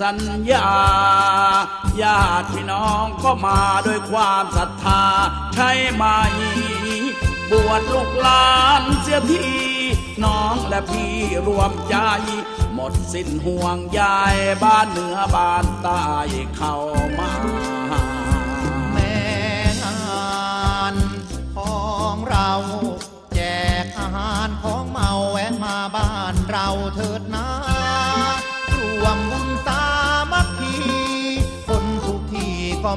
สัญญาญาติพี่น้องก็มาด้วยความศรัทธาใช่ไหม บวชลูกหลานเสียทีน้องและพี่รวมใจ หมดสิ้นห่วงใยบ้านเหนือบ้านใต้เข้ามา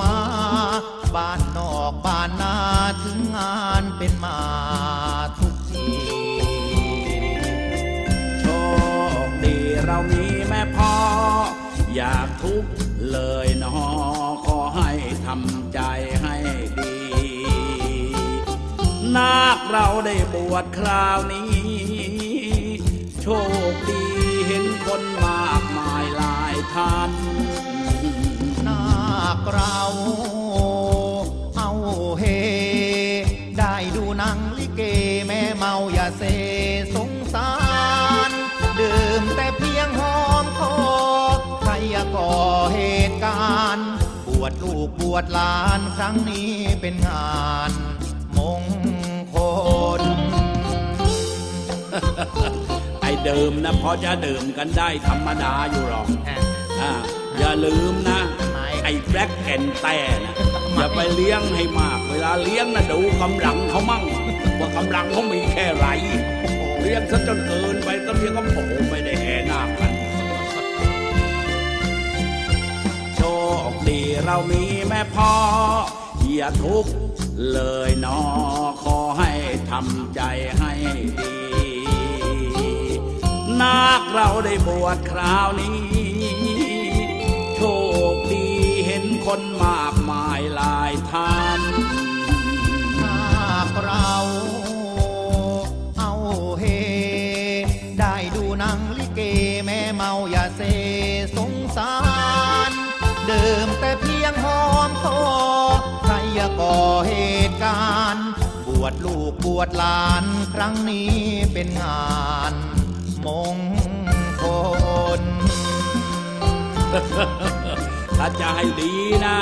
มา บ้านนอกบ้านนาถึงงานเป็นมาทุกทีโชคดีเรามีแม่พ่อ อยากทุกเลยนอขอให้ทำใจให้ดี นาคเราได้บวชคราวนี้ โชคดีเห็นคนมากมายหลายท่าน นาคเรา วชลูกบวชหลานครั้งนี้เป็นงานมงคล ไอ้เดิมนะพอจะดื่มกันได้ธรรมดาอยู่หรอกอ่าอย่าลืมนะไม่ไอ้แบล็กแอนแต่นะอย่าไปเลี้ยงให้มาก เวลาเลี้ยงนะดูกำลังเขามั่ง ว่ากำลังเขามีแค่ไหรเลี้ยงซะจนเกินไปก็เลี้ยงก็โผ มีแม่พ่ออย่าทุกข์เลยนอขอให้ทำใจให้ดีนาคเราได้บวชคราวนี้ โชคดีเห็นคนมากมายหลายท่านนาคเราเอาเฮ ได้ดูหนังลิเกแม่เมาอย่า ชลูกบวชหลานครั้งนี้เป็นงานมงคล ถ้าจะให้ดีนะ